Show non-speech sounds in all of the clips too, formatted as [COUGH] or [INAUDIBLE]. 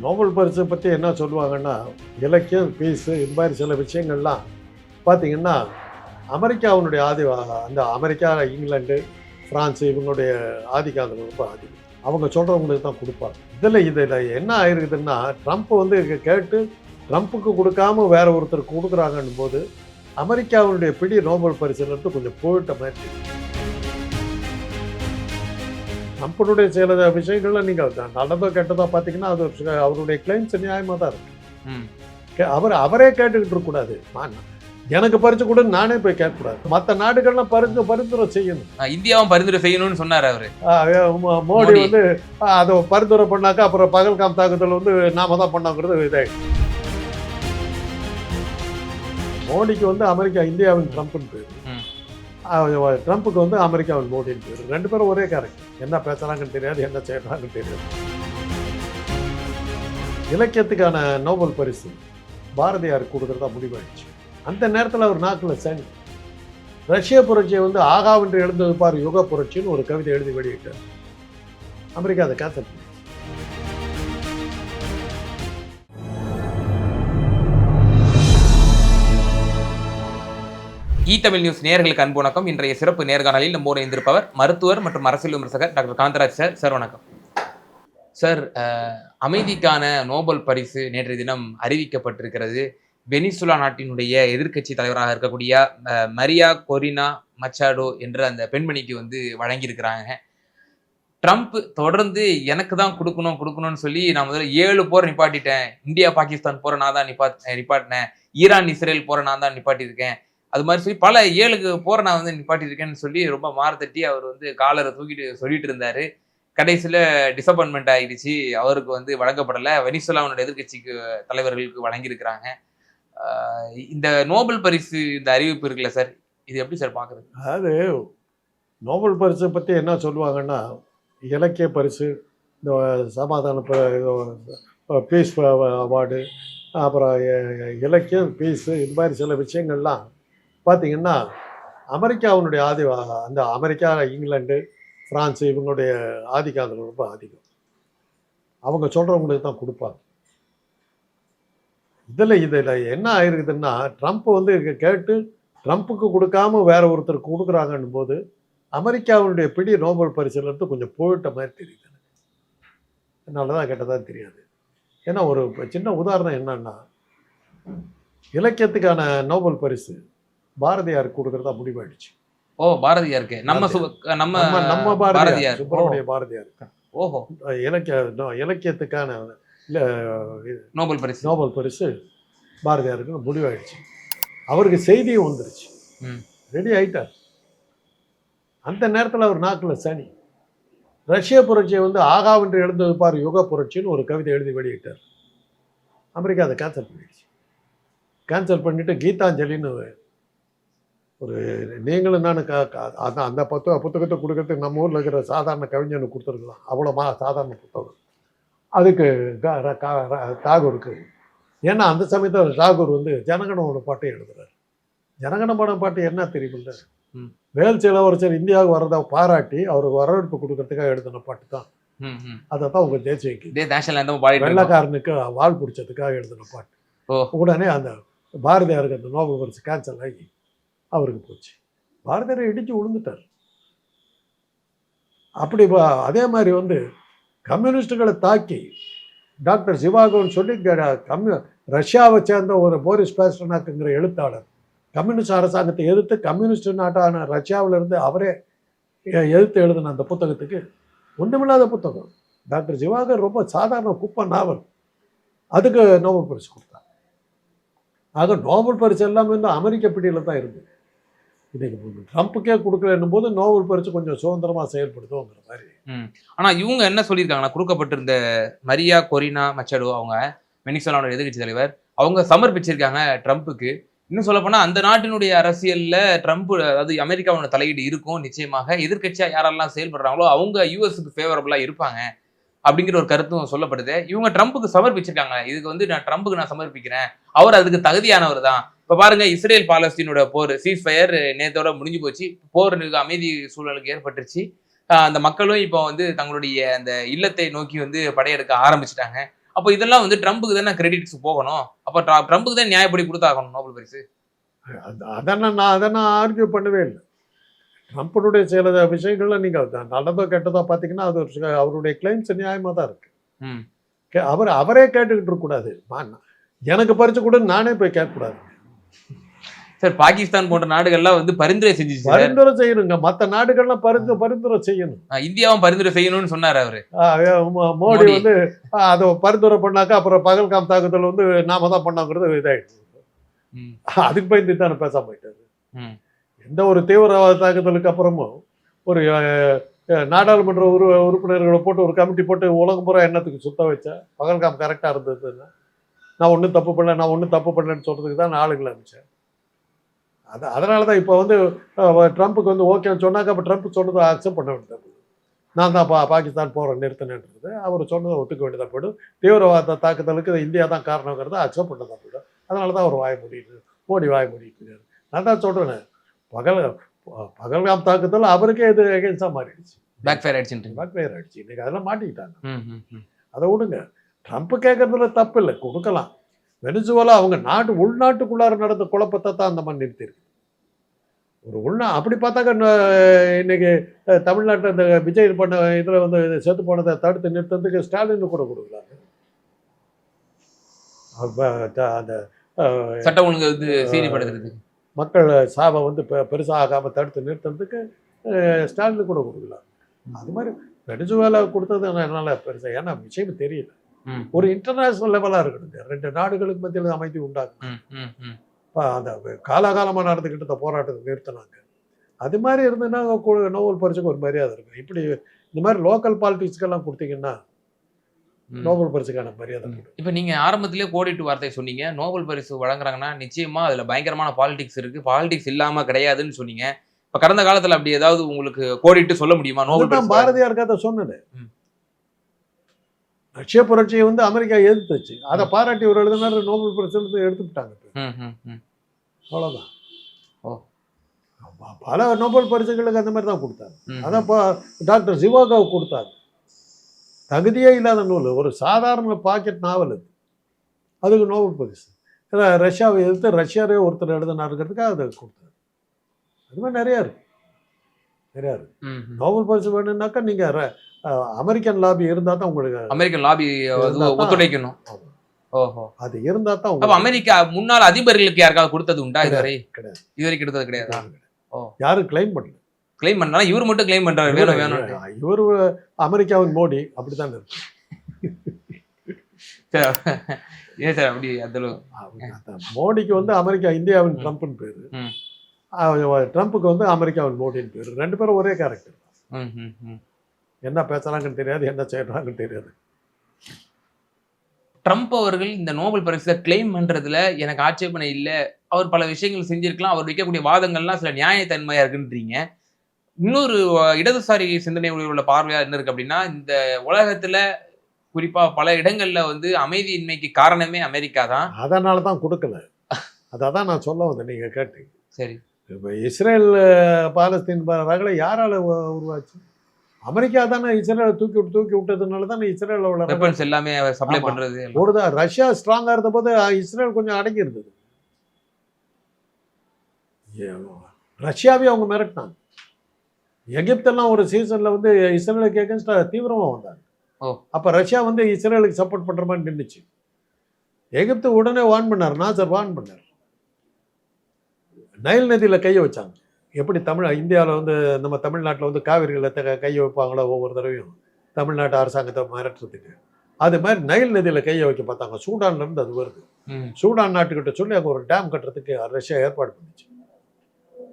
Nobel பரிசை பற்றி என்ன சொல்லுவாங்கன்னா இலக்கியம் பீஸு இது மாதிரி சில விஷயங்கள்லாம் பார்த்திங்கன்னா அமெரிக்காவினுடைய ஆதி அந்த அமெரிக்கா இங்கிலாண்டு ஃப்ரான்ஸு இவங்களுடைய ஆதிக்காதல் ரொம்ப அதிகம் அவங்க சொல்கிறவங்களுக்கு தான் கொடுப்பாங்க. இதில் இதில் என்ன ஆயிருக்குதுன்னா ட்ரம்ப் வந்து கேட்டு ட்ரம்ப்புக்கு கொடுக்காம வேற ஒருத்தர் கொடுக்குறாங்கன்னும் போது அமெரிக்காவினுடைய பிடி நோபல் பரிசுலேருந்து கொஞ்சம் போயிட்ட மாதிரி ட்ரம்ப்பினுடைய சில விஷயங்கள்ல நீங்கள் நல்லதோ கெட்டதோ பார்த்தீங்கன்னா அது அவருடைய கிளைம்ஸ் நியாயமாக தான் இருக்கு. அவர் அவரே கேட்டுக்கிட்டு இருக்கக்கூடாது. நான் எனக்கு பறிச்சு கூட நானே போய் கேட்கக்கூடாது. மற்ற நாடுகள்லாம் பரிந்து பரிந்துரை செய்யணும். இந்தியாவும் பரிந்துரை செய்யணும்னு சொன்னாரு அவரு. மோடி. வந்து அதை பரிந்துரை பண்ணாக்கா அப்புறம் பகல்காம் தாக்குதல் வந்து நாம தான் பண்ணோங்கிறது இதாயிடுச்சு. மோடிக்கு வந்து அமெரிக்கா இந்தியாவின் ட்ரம்ப்னு பேர். ம். ஆஹ் ட்ரம்ப்புக்கு வந்து அமெரிக்காவில் மோடின்னு பேர். ரெண்டு பேரும் ஒரே கேரக்டர் என்ன பேசுகிறாங்கன்னு தெரியாது என்ன செய்கிறாங்கன்னு தெரியாது. இலக்கியத்துக்கான நோபல் பரிசு பாரதியார் கொடுக்குறதா முடிவாயிடுச்சு. அந்த நேரத்தில் அவர் நாக்கில் சனி. ரஷ்ய புரட்சியை வந்து ஆகாவென்று எழுந்தது பார் யுக புரட்சின்னு ஒரு கவிதை எழுதி வெளியிட்டார். அமெரிக்கா அதை கேன்சல் இ தமிழ் நியூஸ் நேர்களுக்கு அன்பு வணக்கம். இன்றைய சிறப்பு நேர்காணலில் நம்மோடு இருந்திருப்பவர் மருத்துவர் மற்றும் அரசியல் விமர்சகர் டாக்டர் காந்தராஜ் சார். சார் வணக்கம். சார் அமைதிக்கான நோபல் பரிசு நேற்றைய தினம் அறிவிக்கப்பட்டிருக்கிறது. வெனிசுலா நாட்டினுடைய எதிர்க்கட்சி தலைவராக இருக்கக்கூடிய மரியா கொரினா மச்சாடோ என்ற அந்த பெண்மணிக்கு வந்து வழங்கியிருக்கிறாங்க. ட்ரம்ப் தொடர்ந்து எனக்கு தான் கொடுக்கணும் கொடுக்கணும்னு சொல்லி நான் முதல்ல ஏழு போர் நிப்பாட்டிட்டேன். இந்தியா பாகிஸ்தான் போற நான் தான் நிப்பாட் நிப்பாட்டினேன். ஈரான் இஸ்ரேல் போற நான் தான் நிப்பாட்டியிருக்கேன். அது மாதிரி சொல்லி பல ஏழுக்கு போற நான் வந்து நிப்பாட்டியிருக்கேன்னு சொல்லி ரொம்ப மாறத்தட்டி அவர் வந்து காலரை தூக்கிட்டு சொல்லிட்டு இருந்தாரு. கடைசியில் டிசப்பாயின்மெண்ட் ஆகிடுச்சு அவருக்கு வந்து வழங்கப்படலை. வெனிசுலாவோட எதிர்க்கட்சிக்கு தலைவர்களுக்கு வழங்கியிருக்கிறாங்க. இந்த நோபல் பரிசு இந்த அறிவிப்பு இருக்குல்ல சார்? இது எப்படி சார் பார்க்குறது அதாவது நோபல் பரிசை பற்றி என்ன சொல்லுவாங்கன்னா இலக்கிய பரிசு இந்த சமாதான பீஸ் அவார்டு அப்புறம் இலக்கியம் பீஸு இது மாதிரி சில விஷயங்கள்லாம் பார்த்தீங்கன்னா அமெரிக்காவினுடைய ஆதி அந்த அமெரிக்கா இங்கிலாண்டு பிரான்ஸ் இவங்களுடைய ஆதிக்காதல் ரொம்ப அதிகம் அவங்க சொல்கிறவங்களுக்கு தான் கொடுப்பாங்க. இதில் இதில் என்ன ஆயிருக்குதுன்னா ட்ரம்ப் வந்து கேட்டு ட்ரம்ப்புக்கு கொடுக்காம வேற ஒருத்தர் கொடுக்குறாங்கன்னும் போது அமெரிக்காவினுடைய பிடி நோபல் பரிசுலேருந்து கொஞ்சம் போயிட்ட மாதிரி தெரியுது எனக்கு. தான் கேட்டதாக தெரியாது. ஏன்னா ஒரு சின்ன உதாரணம் என்னன்னா இலக்கியத்துக்கான நோபல் பரிசு பாரதியார் கொடுக்கறதா முடிவாயிடுச்சு. ஓ பாரதியாருக்கு. நம்ம நம்ம நம்ம பாரதியார் சுப்பிரமணிய பாரதியார். ஓஹோ. இலக்கிய இலக்கியத்துக்கான இல்ல, நோபல் பரிசு. நோபல் பரிசு பாரதியாருக்கு முடிவாயிடுச்சு. அவருக்கு செய்தியும் வந்துருச்சு. ரெடி ஆயிட்டார். அந்த நேரத்தில் அவர் நாக்கில் சனி. ரஷ்ய புரட்சியை வந்து ஆகாவென்று எழுந்தது பார் யுக புரட்சின்னு ஒரு கவிதை எழுதி வெளியிட்டார். அமெரிக்கா அதை கேன்சல் பண்ணிடுச்சு. கேன்சல் பண்ணிட்டு கீதாஞ்சலின்னு ஒரு நீங்களும் நான் அந்த அந்த புத்தக புத்தகத்தை கொடுக்கறதுக்கு நம்ம ஊரில் இருக்கிற சாதாரண கவிஞனுக்கு கொடுத்துருக்கலாம் அவ்வளோ மா சாதாரண புத்தகம் அதுக்கு க- ர- க- ர- தாகூருக்கு ஏன்னா அந்த சமயத்தில் தாகூர் வந்து ஜனகணமன பாட்டை எழுதுறாரு ஜனகணமன பாட்டு என்ன தெரியுமில்ல. வேல் இளவரசர் இந்தியாவுக்கு வரதை பாராட்டி அவருக்கு வரவேற்பு கொடுக்கறதுக்காக எழுதின பாட்டு தான். அதை தான் உங்க தேசிய. வெள்ளக்காரனுக்கு வால் பிடிச்சதுக்காக எழுதின பாட்டு. உடனே அந்த பாரதியாருக்கு அந்த நோபல் பரிசு கேன்சல் ஆகி அவருக்கு போச்சு. பாரதியாரை இடித்து விழுந்துட்டார் அப்படி அதே மாதிரி வந்து கம்யூனிஸ்டுகளை தாக்கி டாக்டர் சிவாகோன்னு சொல்லி கம்யூ ரஷ்யாவை சேர்ந்த ஒரு போரிஸ் பேஸ்டனாக்குங்கிற எழுத்தாளர். கம்யூனிஸ்ட் அரசாங்கத்தை எதிர்த்து கம்யூனிஸ்ட் நாட்டான ரஷ்யாவுல இருந்து அவரே எதிர்த்து எழுதின அந்த புத்தகத்துக்கு ஒன்றுமில்லாத புத்தகம். டாக்டர் சிவாகர் ரொம்ப சாதாரண குப்பை நாவல். அதுக்கு நோபல் பரிசு கொடுத்தார். ஆக நோபல் பரிசு எல்லாமே வந்து அமெரிக்க பிடியில் தான் இருந்தது இன்னைக்கு ட்ரம்ப்புக்கே கொடுக்கலன்னும் போது நோவல் பரிசு கொஞ்சம் சுதந்திரமாக செயல்படுதோங்கிற மாதிரி. ஆனா இவங்க என்ன சொல்லியிருக்காங்கன்னா கொடுக்கப்பட்டிருந்த மரியா கொரினா மச்சடோ அவங்க வெனிசுலாவோட எதிர்கட்சி தலைவர் அவங்க சமர்ப்பிச்சிருக்காங்க ட்ரம்ப்புக்கு இன்னும் சொல்ல போனா அந்த நாட்டினுடைய அரசியல்ல ட்ரம்ப் அதாவது அமெரிக்காவோட தலையீடு இருக்கும் நிச்சயமாக. எதிர்க்கட்சியா யாரெல்லாம் செயல்படுறாங்களோ அவங்க யூஎஸ்க்கு ஃபேவரபிளா இருப்பாங்க அப்படிங்கிற ஒரு கருத்தும் சொல்லப்படுது. இவங்க ட்ரம்ப்புக்கு சமர்ப்பிச்சிருக்காங்க. இதுக்கு வந்து நான் ட்ரம்ப்புக்கு நான் சமர்ப்பிக்கிறேன். அவர் அதுக்கு தகுதியானவர் தான். இப்ப பாருங்க இஸ்ரேல் பாலஸ்தீனோட போர் சீஸ் ஃபயர் நேத்தோட முடிஞ்சு போச்சு. போர் அமைதி சூழலுக்கு ஏற்பட்டுருச்சு. அந்த மக்களும் இப்போ வந்து தங்களுடைய அந்த இல்லத்தை நோக்கி வந்து படையெடுக்க ஆரம்பிச்சிட்டாங்க. அப்போ இதெல்லாம் வந்து ட்ரம்புக்கு தானே கிரெடிட்ஸ் போகணும்? அப்போ ட்ர- ட்ரம்புக்கு தான் நியாயப்படி கொடுத்தாகணும் நோபல் பரிசு? அது- அதெல்லாம் நான் அதை நான் ஆர்கியூ பண்ணவே இல்லை. ட்ரம்ப்பனுடைய சில விஷயங்கள்ல நீங்கள் நல்லதோ கெட்டதோ பார்த்தீங்கன்னா அது ஒரு அவருடைய கிளைம்ஸ் நியாயமாக தான் இருக்கு. அவர் அவரே கேட்டுக்கிட்டு இருக்கக்கூடாது. எனக்கு பறிச்சு கூட நானே போய் கேட்கக்கூடாது. சார் பாகிஸ்தான் போன்ற நாடுகள்லாம் வந்து பரிந்துரை செஞ்சுச்சு சார். பரிந்துரை செய்யணுங்க. மற்ற நாடுகள்லாம் பரிந்து பரிந்துரை செய்யணும். இந்தியாவும் பரிந்துரை செய்யணும்னு சொன்னாரு அவரு. மோடி. வந்து அதை பரிந்துரை பண்ணாக்கா அப்புறம் பகல்காம் தாக்குதல் வந்து நாம தான் பண்ணோங்கிறது இதாயிடுச்சு. அதுக்கு பயந்து தானே பேசாம போயிட்டாரு. எந்த ஒரு தீவிரவாத தாக்குதலுக்கு அப்புறமும் ஒரு நாடாளுமன்ற உறு உறுப்பினர்களை போட்டு ஒரு கமிட்டி போட்டு உலகம் பூரா எண்ணத்துக்கு சுத்த வச்சா? பகல்காம் கரெக்டாக இருந்ததுன்னா. நான் ஒன்றும் தப்பு பண்ணல நான் ஒன்றும் தப்பு பண்ணலன்னு சொல்கிறதுக்கு தான் நான் ஆளுங்களை அனுப்பிச்சேன். அது அதனால தான் இப்போ வந்து ட்ரம்ப்புக்கு வந்து ஓகேன்னு சொன்னாக்க அப்போ ட்ரம்ப் சொன்னதை அக்செப்ட் பண்ண வேண்டியது நான் தான் பா பாகிஸ்தான் போகிற நிறுத்தினேன்றது அவர் சொன்னதை ஒத்துக்க வேண்டியதாக போய்டும் தீவிரவாத தாக்குதலுக்கு இந்தியா தான் காரணங்கிறத அக்செப்ட் பண்ணதாக போய்டும் அதனால தான் அவர் வாய முடியுது மோடி வாய முடியுது நான் தான் சொல்கிறேன் பகல் பகல்காம் தாக்குதல் அவருக்கே இது எகென்ஸ்டாக மாறிடுச்சு. பேக் ஃபயர் ஆயிடுச்சுன்றீங்க பேக் ஃபயர் ஆயிடுச்சு. இன்னைக்கு அதெல்லாம் மாட்டிக்கிட்டாங்க. அதை விடுங்க. ட்ரம்ப் கேட்கறதுல தப்பு இல்லை கொடுக்கலாம். வெனிசுவலா அவங்க நாட்டு உள்நாட்டுக்குள்ளார நடந்த குழப்பத்தை தான் அந்த மாதிரி நிறுத்திருக்கு ஒரு உள்நா அப்படி பார்த்தாக்க இன்னைக்கு தமிழ்நாட்டுல இந்த விஜய் பண்ண இதில் வந்து செத்து போனதை தடுத்து நிறுத்தத்துக்கு ஸ்டாலின் கூட த- அந்த அஹ், சட்டம் ஒழுங்கு வந்து சீரியப்படுத்துறது மக்கள் சாவை வந்து பெ- பெருசா ஆகாம தடுத்து நிறுத்துறதுக்கு ஸ்டாலின் கூட கொடுக்கலாம். அது மாதிரி வெனிசுவேலா கொடுத்தது என்னால பெருசா ஏன்னா விஷயம் தெரியல. ஒரு இன்டர்நேஷனல் லெவலா இருக்கணும். ரெண்டு நாடுகளுக்கு மத்தியில் அமைதி உண்டாகும். அந்த காலாகாலமா நடந்துக்கிட்டு இருந்த போராட்டத்தை நிறுத்தினாங்க. அது மாதிரி இருந்ததுன்னா நோபல் பரிசுக்கு ஒரு மரியாதை இருக்கும். இப்படி இந்த மாதிரி லோக்கல் பாலிடிக்ஸ்க்கெல்லாம் கொடுத்தீங்கன்னா. நோபல் பரிசுக்கான மரியாதை இப்ப நீங்க ஆரம்பத்திலே கோடிட்டு வார்த்தை சொன்னீங்க. நோபல் பரிசு வழங்குறாங்கன்னா நிச்சயமா அதுல பயங்கரமான பாலிடிக்ஸ் இருக்கு. பாலிடிக்ஸ் இல்லாம கிடையாதுன்னு சொன்னீங்க. இப்ப கடந்த காலத்துல அப்படி ஏதாவது உங்களுக்கு கோடிட்டு சொல்ல முடியுமா? நோபல் பாரதியார் கதை சொன்னது. ரஷ்ய புரட்சியை வந்து அமெரிக்கா எதிர்த்துச்சு. அதை பாராட்டி ஒரு எழுதினார் நோபல் பரிசு எடுத்து எடுத்துக்கிட்டாங்க. அவ்வளவுதான். ஓ. பல நோபல் பரிசுகளுக்கு அந்த மாதிரி தான் கொடுத்தாங்க. அதான் இப்போ டாக்டர் சிவாகாவுக்கு கொடுத்தாங்க. தகுதியே இல்லாத நூல் ஒரு சாதாரண பாக்கெட் நாவல் அது. அதுக்கு நோபல் பரிசு. ஏன்னா ரஷ்யாவை எதிர்த்து ரஷ்யாவே ஒருத்தர் எழுதினாருங்கிறதுக்காக அதை கொடுத்தாரு அது மாதிரி நிறையா இருக்கு. ம். நோபல் பரிசு வேணும்னாக்கா நீங்கள் அமெரிக்கன் லாபி இருந்தால் தான் உங்களுக்கு அமெரிக்கன் லாபி. ஒத்துழைக்கணும். ஓஹோ. அது இருந்தால் தான் அமெரிக்கா முன்னாள் அதிபர்களுக்கு யாருக்காவது கொடுத்தது உண்டா இதுவரை? கிடையாது. இதுவரை கொடுத்தது கிடையாதா. யாரும் கிளைம் பண்ணல. கிளைம் பண்ணலாம் இவர் மட்டும் கிளைம் பண்றாரு வேணும் வேணும் இவர் அமெரிக்காவின் மோடி அப்படித்தான் இருக்கு. ஏன் சார் அப்படி மோடிக்கு வந்து அமெரிக்கா இந்தியாவின் ட்ரம்ப்னு பேரு. ட்ரம்ப்புக்கு வந்து அமெரிக்காவின் மோடின்னு பேரு. ரெண்டு பேரும் ஒரே கேரக்டர் ம். என்ன பேசுறாங்கன்னு தெரியாது என்ன செய்யறாங்கன்னு தெரியாது. ட்ரம்ப் அவர்கள் இந்த நோபல் பரிசை கிளைம் பண்றதுல எனக்கு ஆட்சேபனை இல்ல. அவர் பல விஷயங்கள் செஞ்சிருக்கலாம். அவர் வைக்கக்கூடிய வாதங்கள்லாம் சில நியாயத்தன்மையா இருக்குன்றீங்க. இன்னொரு இடதுசாரி சிந்தனை உள்ள பார்வையா என்ன இருக்கு அப்படின்னா இந்த உலகத்துல குறிப்பா பல இடங்கள்ல வந்து அமைதியின்மைக்கு காரணமே அமெரிக்கா தான். அதனால தான் கொடுக்கல. அதை தான் நான் சொல்ல வந்தேன் நீங்க கேட்டீங்க. சரி. இப்போ இஸ்ரேல் பாலஸ்தீன் ரகளை யாரால உருவாச்சு? அமெரிக்கா தானே இஸ்ரேலை தூக்கி விட்டு தூக்கி விட்டதுனால தானே இஸ்ரேலோட வெப்பன்ஸ் எல்லாமே சப்ளை எல்லாம். ஒரு தான். ரஷ்யா ஸ்ட்ராங்கா இருந்த போது இஸ்ரேல் கொஞ்சம் அடங்கி இருந்தது ரஷ்யாவே அவங்க மிரட்டினாங்க. எகிப்தெல்லாம் ஒரு சீசன்ல வந்து இஸ்ரேலுக்கு எகென்ஸ்டா தீவிரமா வந்தாங்க. அப்ப ரஷ்யா வந்து இஸ்ரேலுக்கு சப்போர்ட் பண்ற மாதிரி நின்றுச்சு எகிப்து உடனே வான் பண்ணார். நாசர் வான் பண்ணார். நைல் நதியில கையை வச்சாங்க. எப்படி தமிழ் இந்தியாவில் வந்து நம்ம தமிழ்நாட்டில் வந்து காவிரியில் கையை வைப்பாங்களோ ஒவ்வொரு தடவையும். தமிழ்நாட்டு அரசாங்கத்தை மிரட்டுறதுக்கு அது மாதிரி நைல் நதியில் கையை வைக்க பார்த்தாங்க. சூடான்ல இருந்து அது வருது. சூடான் நாட்டுக்கிட்ட சொல்லி அங்கே ஒரு டேம் கட்டுறதுக்கு ரஷ்யா ஏற்பாடு பண்ணுச்சு.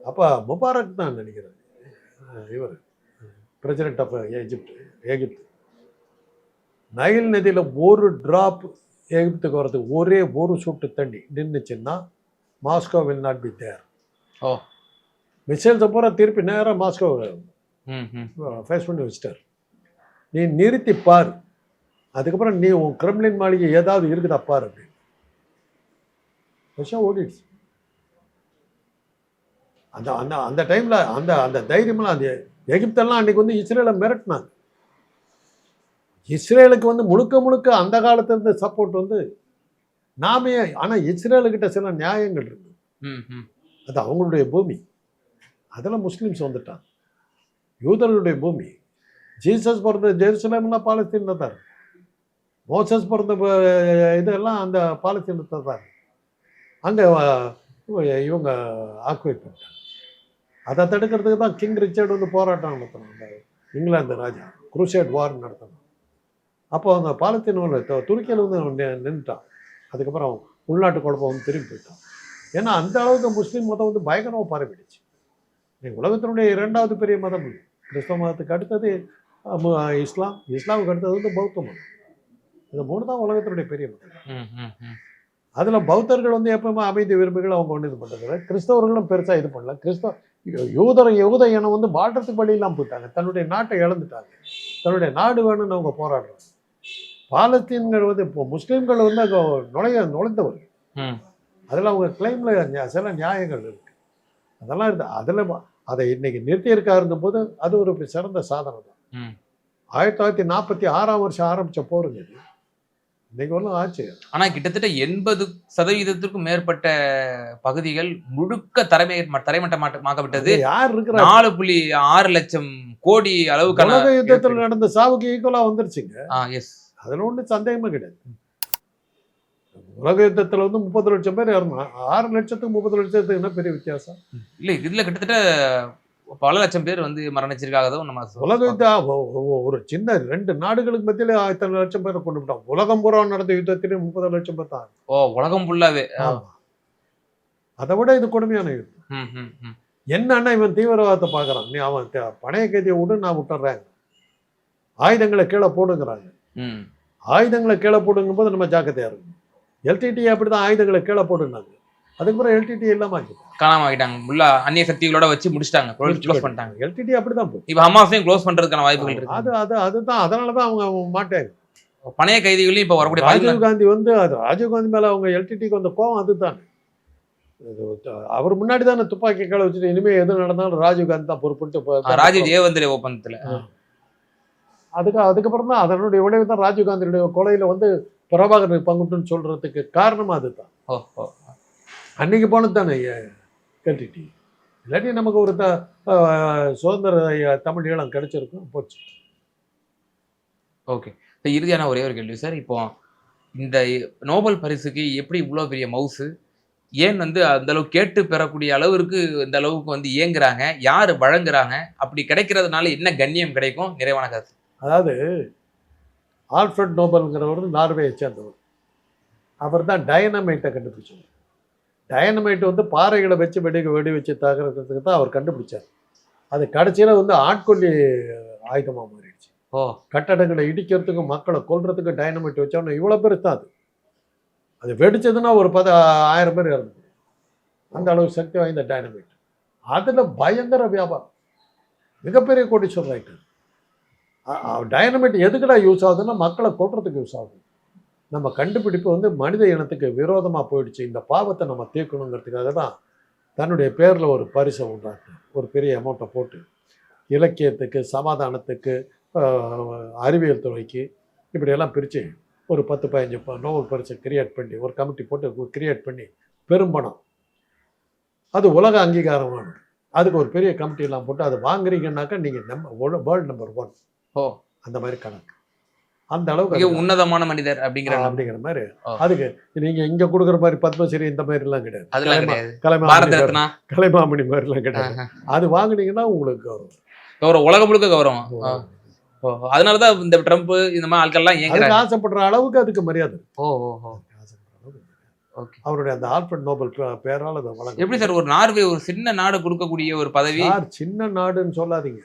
அப்போ முபாரக் தான் நினைக்கிறேன். இவர். President of Egypt Egypt Nile நதியில் ஒரு டிராப் எகிப்துக்கு வர்றதுக்கு ஒரே ஒரு சொட்டு தண்ணி நின்றுச்சுன்னா Moscow will not be there. ஓ. மிசைல்ஸை பூரா திருப்பி நேராக மாஸ்கோ. ஃபேஸ் பண்ணி வச்சிட்டார். நீ நிறுத்தி பார். அதுக்கப்புறம் நீ உன் கிரெம்லின் மாளிகை ஏதாவது இருக்குதா பார் அப்படின்னு ரஷ்யா ஓடிடுச்சு. அந்த அந்த அந்த டைம்ல அந்த அந்த தைரியமெல்லாம் அந்த எகிப்தெல்லாம் அன்னைக்கு வந்து இஸ்ரேலை மிரட்டினாங்க. இஸ்ரேலுக்கு வந்து முழுக்க முழுக்க அந்த காலத்துல இருந்த சப்போர்ட் வந்து நாமே ஆனா இஸ்ரேலுக்கிட்ட சில நியாயங்கள் இருக்கு. ம் ம். அது அவங்களுடைய பூமி. அதில் முஸ்லீம்ஸ் வந்துட்டான் யூதர்களுடைய பூமி. ஜீசஸ் பிறந்த ஜெருசலேம்னா பாலஸ்தீனில் தான் மோசஸ் பிறந்த இதெல்லாம் அந்த பாலஸ்தீனத்தில் தான் அங்கே இவங்க ஆக்குவை பண்ணிட்டாங்க. அதை தடுக்கிறதுக்கு தான் கிங் ரிச்சர்ட் வந்து போராட்டம் நடத்தணும் அந்த இங்கிலாந்து ராஜா. குரூசேட் வார் நடத்தணும் அப்போ அந்த பாலஸ்தீனில் துருக்கியில் வந்து அவன் அதுக்கப்புறம் உள்நாட்டு குழப்பம் வந்து திரும்பி போயிட்டான். ஏன்னா அந்த அளவுக்கு முஸ்லீம் மதம் வந்து பயங்கரமாக பரவிடுச்சு. உலகத்தினுடைய இரண்டாவது பெரிய மதம். கிறிஸ்தவ மதத்துக்கு அடுத்தது இஸ்லாம். இஸ்லாமுக்கு அடுத்தது வந்து பௌத்த மதம். இந்த மூணு தான் உலகத்தினுடைய பெரிய மதம். அதில் பௌத்தர்கள் வந்து எப்பவுமே அமைதி விரும்புகள் அவங்க ஒன்று இது பண்ணுறது கிறிஸ்தவர்களும் பெருசாக இது பண்ணல. கிறிஸ்தவ யூதர யூத இனம் வந்து வாழ்றதுக்கு வழியெல்லாம் போயிட்டாங்க. தன்னுடைய நாட்டை இழந்துட்டாங்க. தன்னுடைய நாடு வேணும்னு அவங்க போராடுறாங்க. பாலஸ்தீன்கள் வந்து இப்போ முஸ்லீம்கள் வந்து அங்கே நுழைய நுழைந்தவர்கள். அதில் அவங்க கிளைமில் சில நியாயங்கள் இருக்கு. அதெல்லாம் இருந்து அதில் அதை இன்னைக்கு நிறுத்தியிருக்காருங்க போது அது ஒரு சிறந்த சாதனை தான் ஆயிரத்தி தொள்ளாயிரத்தி நாற்பத்தி ஆறாம் வருஷம் ஆரம்பிச்ச போருங்க இது. இன்னைக்கு ஒன்றும் ஆச்சு. ஆனா கிட்டத்தட்ட எண்பது சதவீதத்திற்கும் மேற்பட்ட பகுதிகள் முழுக்க தரைமை தரைமட்டமாக்கப்பட்டது யார் இருக்கிறா நாலு புள்ளி ஆறு லட்சம் கோடி அளவுக்கான யுத்தத்தில் நடந்த சாவுக்கு ஈக்குவலாக வந்துருச்சுங்க. எஸ் அதில் ஒன்றும் சந்தேகமே கிடையாது. உலக யுத்தத்தில் வந்து முப்பது லட்சம் பேர் இறந்தான் ஆறு லட்சத்துக்கு முப்பது லட்சத்துக்கு என்ன பெரிய வித்தியாசம்? இல்ல இதுல கிட்டத்தட்ட பல லட்சம் பேர் வந்து மரணிச்சிருக்காகதான் நம்ம. உலக யுத்தம் ஒரு சின்ன ரெண்டு நாடுகளுக்கு மத்தியில இத்தனை லட்சம் பேரை கொண்டு விட்டான் உலகம் பூரா நடந்த யுத்தத்திலே முப்பது லட்சம் பேர் தான். ஓ உலகம் ஃபுல்லாவே. அதை விட இது கொடுமையான யுத்தம். என்னன்னா இவன் தீவிரவாதத்தை பார்க்கறான். நீ அவன் பணைய கைதியை விடு நான் விட்டுறேன். ஆயுதங்களை கீழே போடுங்கிறாங்க. ஆயுதங்களை கீழே போடுங்கும் போது நம்ம ஜாக்கிரதையா இருக்கும் எல்டிடி அப்படிதான் ஆயுதங்களை கீழே போடுனாங்க அதுக்கப்புறம் எல்டிடி இல்லாம ஆக்கிட்டாங்க. காணாம ஆகிட்டாங்க ஃபுல்லா அந்நிய சக்திகளோட வச்சு முடிச்சிட்டாங்க. க்ளோஸ் பண்ணிட்டாங்க. எல்டிடி அப்படிதான் போகுது இப்ப ஹமாஸையும் க்ளோஸ் பண்றதுக்கான வாய்ப்புகள் இருக்கு. அது அது அதுதான். அதனாலதான் அவங்க மாட்டாங்க பணைய கைதிகளையும் இப்ப வரக்கூடிய ராஜீவ் காந்தி வந்து அது ராஜீவ் காந்தி மேல அவங்க எல்டிடிக்கு வந்த கோவம் அதுதான். அவர் முன்னாடி தானே துப்பாக்கி களை வச்சுட்டு இனிமே எது நடந்தாலும் ராஜீவ் காந்தி தான் பொறுப்புட்டு ராஜீவ் ஜெயவந்தரே ஒப்பந்தத்துல அதுக்கு அதுக்கப்புறம் தான் அதனுடைய விளைவு தான் ராஜீவ் காந்தியுடைய கொலையில வந்து பிரபாகரனுக்கு பங்குட்டுன்னு சொல்றதுக்கு காரணம் அதுதான். அன்னைக்கு போனது தானே எல்டிடி இல்லாட்டி நமக்கு ஒரு த சுதந்திர தமிழ் ஈழம் கிடைச்சிருக்கும் போச்சு. ஓகே. இப்போ இறுதியான ஒரே ஒரு கேள்வி சார். இப்போ இந்த நோபல் பரிசுக்கு எப்படி இவ்வளோ பெரிய மவுசு? ஏன் வந்து அந்த அளவுக்கு கேட்டு பெறக்கூடிய அளவிற்கு இந்த அளவுக்கு வந்து இயங்குறாங்க? யார் வழங்குறாங்க? அப்படி கிடைக்கிறதுனால என்ன கண்ணியம் கிடைக்கும்? நிறைவான கருத்து. அதாவது ஆல்ஃபிரட் நோபல்ங்கிறவர் நார்வேயை சேர்ந்தவர். அவர் தான் டைனமைட்டை கண்டுபிடிச்சவர். டைனமைட் வந்து பாறைகளை வச்சு வெடி வெடி வச்சு தாக்குறதுக்கு தான் அவர் கண்டுபிடிச்சார். அது கடைசியில் வந்து ஆட்கொல்லி ஆயுதமாக மாறிடுச்சு. ஓ. கட்டடங்களை இடிக்கிறதுக்கும் மக்களை கொல்றதுக்கும் டைனமைட் வச்சோன்னா இவ்வளோ பேர் தான் அது. அது வெடிச்சதுன்னா ஒரு பத ஆயிரம் பேர் இறந்து. அந்த அளவு சக்தி வாய்ந்த டைனமைட். அதில் பயங்கர வியாபாரம். மிகப்பெரிய கோடீஸ்வரர் ஆயிட்டார். டைனமைட் எதுக்குடா யூஸ் ஆகுதுன்னா மக்களை கொட்டுறதுக்கு யூஸ் ஆகுது. நம்ம கண்டுபிடிப்பு வந்து மனித இனத்துக்கு விரோதமாக போயிடுச்சு. இந்த பாவத்தை நம்ம தீர்க்கணுங்கிறதுக்காக தான் தன்னுடைய பேரில் ஒரு பரிசை உண்டாக்கு ஒரு பெரிய அமௌண்ட்டை போட்டு இலக்கியத்துக்கு சமாதானத்துக்கு அறிவியல் துறைக்கு இப்படியெல்லாம் பிரித்து ஒரு பத்து பதினஞ்சு ப- நோபல் பரிசை கிரியேட் பண்ணி ஒரு கமிட்டி போட்டு கிரியேட் பண்ணி பெரும்பணம். அது உலக அங்கீகாரமானது. அதுக்கு ஒரு பெரிய கமிட்டிலாம் போட்டு அதை வாங்குறீங்கன்னாக்கா நீங்கள் நம்ம வேர்ல்டு நம்பர் ஒன் ஓ. அந்த மாதிரி கணக்கு. அந்த அளவுக்கு உன்னதமான மனிதர் அப்படிங்கிற அப்படிங்கிற மாதிரி. அதுக்கு நீங்க இங்க கொடுக்குற மாதிரி பத்மஸ்ரீ இந்த மாதிரி எல்லாம் கிடையாது. கலைமாமணி கலைமாமணி மாதிரி எல்லாம் கிடையாது. அது வாங்குனீங்கன்னா உங்களுக்கு கௌரவம். கௌரவம். உலகம் முழுக்க கௌரவம். அதனாலதான் இந்த ட்ரம்ப் இந்த மாதிரி ஆட்கள்லாம் அதுக்கு ஏங்குறாங்க. ஆசைப்படுற அளவுக்கு அதுக்கு மரியாதை. ஓ ஓ அவருடைய அந்த ஆல்ஃபர்ட் நோபல் பேரால் அதை வழங்க எப்படி சார் ஒரு நார்வே ஒரு சின்ன நாடு கொடுக்கக்கூடிய ஒரு பதவி? சின்ன நாடுன்னு சொல்லாதீங்க.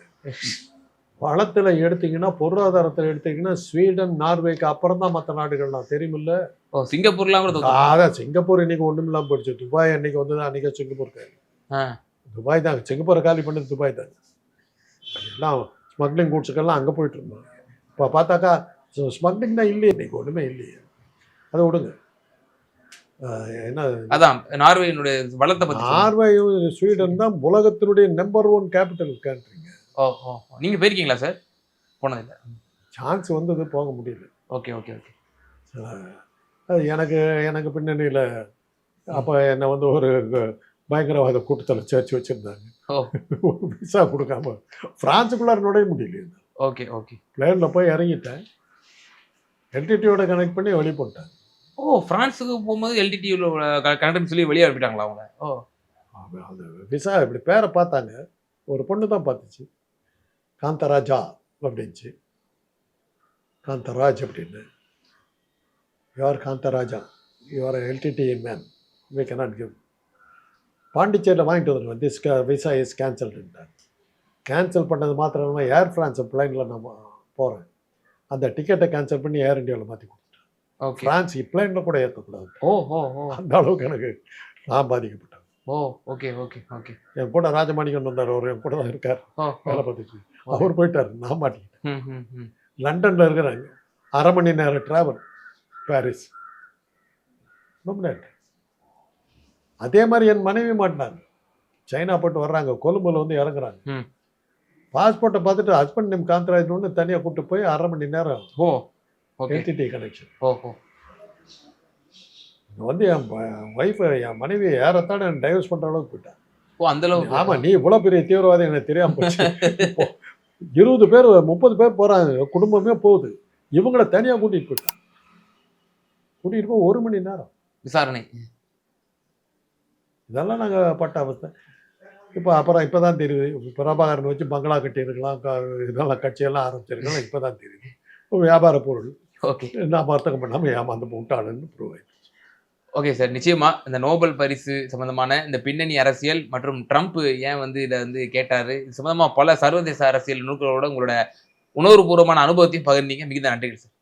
வளத்துல எடுத்தீங்கன்னா பொருளாதாரத்துல எடுத்தீங்கன்னா ஸ்வீடன் நார்வேக்கு அப்புறம் தான் மற்ற நாடுகள்லாம். தெரியுமில்ல? சிங்கப்பூர்லாம் அதான். சிங்கப்பூர் இன்னைக்கு ஒண்ணும் இல்லாம போயிடுச்சு. துபாய் அன்னைக்கு வந்தது அன்னைக்கு சிங்கப்பூர் காலி. ஆ. துபாய் தான். சிங்கப்பூரை காலி பண்ணது துபாய் தான். எல்லாம் ஸ்மக்லிங் கூட்ஸுக்கெல்லாம் அங்கே போயிட்டு இருந்தோம். இப்போ பார்த்தாக்கா ஸ்மக்லிங் தான் இல்லையே. இன்னைக்கு ஒன்றுமே இல்லையே. அதை விடுங்க. என்ன? அதான் நார்வேயினுடைய வளத்தை. நார்வேயும் ஸ்வீடன் தான் உலகத்தினுடைய நம்பர் ஒன் கேபிட்டல் கண்ட்ரிங்க ஓ ஓ ஓ. நீங்க போயிருக்கீங்களா சார் போனதில்ல. சான்ஸ் வந்தது போக முடியல. Okay okay okay. அது எனக்கு எனக்கு பின்னணியில் அப்போ என்னை வந்து ஒரு பயங்கரவாத கூட்டத்தில் சேர்த்து வச்சுருந்தாங்க. ஓ. விசா கொடுக்காம ஃப்ரான்ஸுக்குள்ளார நுழைய முடியல ஓகே ஓகே. பிளேனில் போய் இறங்கிட்டேன். எல்டிடியோட கனெக்ட் பண்ணி வெளியே போட்டேன் ஓ பிரான்ஸுக்கு போகும்போது எல்டிடி கனெக்ட்னு சொல்லி வெளியே அனுப்பிட்டாங்களா அவங்க ஓ. அந்த விசா இப்படி பேரை பார்த்தாங்க. ஒரு பொண்ணு தான் பார்த்துச்சு. காந்தராஜா அப்படின்ச்சு. காந்தராஜ் அப்படின்னு. Your Kantharaja? Your LTD man we cannot give. பாண்டிச்சேரியில் வாங்கிட்டு வந்துடுவேன் திஸ் விசா இஸ் கேன்சல்டுன்ட்டார் கேன்சல் பண்ணது மாத்திரம் இல்லாமல் ஏர் ஃப்ரான்ஸ் பிளைனில் நான் போகிறேன் அந்த டிக்கெட்டை கேன்சல் பண்ணி ஏர் இந்தியாவில் மாற்றி கொடுத்துட்டேன். ஃப்ரான்ஸ் பிளைனில் கூட ஏற்றக்கூடாது ஓ ஓ ஓ. அந்த அளவுக்கு எனக்கு நான் பாதிக்கப்பட்டேன். ஓ ஓகே ஓகே ஓகே என் கூட ராஜமாணிக்கன் வந்தார். அவர் என் கூட தான் இருக்கார். வேலை பார்த்துட்டு. அவர் போயிட்டார் நான் மாட்டிக்கிட்டேன் ம் ம் ம். லண்டனில் இருக்கிறாங்க. அரை மணி நேரம் டிராவல் பாரிஸ் ரொம்ப நேரம். அதே மாதிரி என் மனைவி மாட்டினாங்க. சைனா போட்டு வர்றாங்க கொழும்புல வந்து இறங்குறாங்க. பாஸ்போர்ட்டை பார்த்துட்டு ஹஸ்பண்ட் நேம் ஒன்று தனியாக கூப்பிட்டு போய் அரை மணி நேரம் ஓ ஓகே. எல்டிடி கனெக்ஷன் ஓ ஓ. வந்து என் ஒய்ஃபை என் மனைவி ஏறத்தானே டைவர்ஸ் பண்ணுற அளவுக்கு போயிட்டான் ஓ அந்த அளவுக்கு ஆமா நீ இவ்வளவு பெரிய தீவிரவாதி எனக்கு தெரியாம போச்சு. [LAUGHS] இருபது பேர் முப்பது பேர் போறாங்க. குடும்பமே போகுது. இவங்கள தனியா கூட்டிட்டு போயிட்டாங்க கூட்டிட்டு போய் ஒரு மணி நேரம். விசாரணை. இதெல்லாம் நாங்க பட்ட அவஸ்தை. இப்போ அப்புறம் இப்பதான் தெரியுது. இப்ப பிரபாகரன் வச்சு பங்களா கட்டியிருக்கலாம். இதெல்லாம் கட்சியெல்லாம் ஆரம்பிச்சிருக்கலாம். இப்பதான் தெரியுது. இப்போ வியாபார பொருள். ஓகே. நான் வர்த்தகம் பண்ணாம ஏமாந்து முட்டாளுன்னு ப்ரூவ் ஆயிடுச்சு ஓகே சார் நிச்சயமா இந்த நோபல் பரிசு சம்பந்தமான இந்த பின்னணி அரசியல் மற்றும் ட்ரம்ப் ஏன் வந்து இதை வந்து கேட்டாரு? இது சம்பந்தமா பல சர்வதேச அரசியல் நூல்களோட உங்களோட உணர்வுபூர்வமான அனுபவத்தையும் பகிர்ந்தீங்க. மிகுந்த நன்றிகள் சார்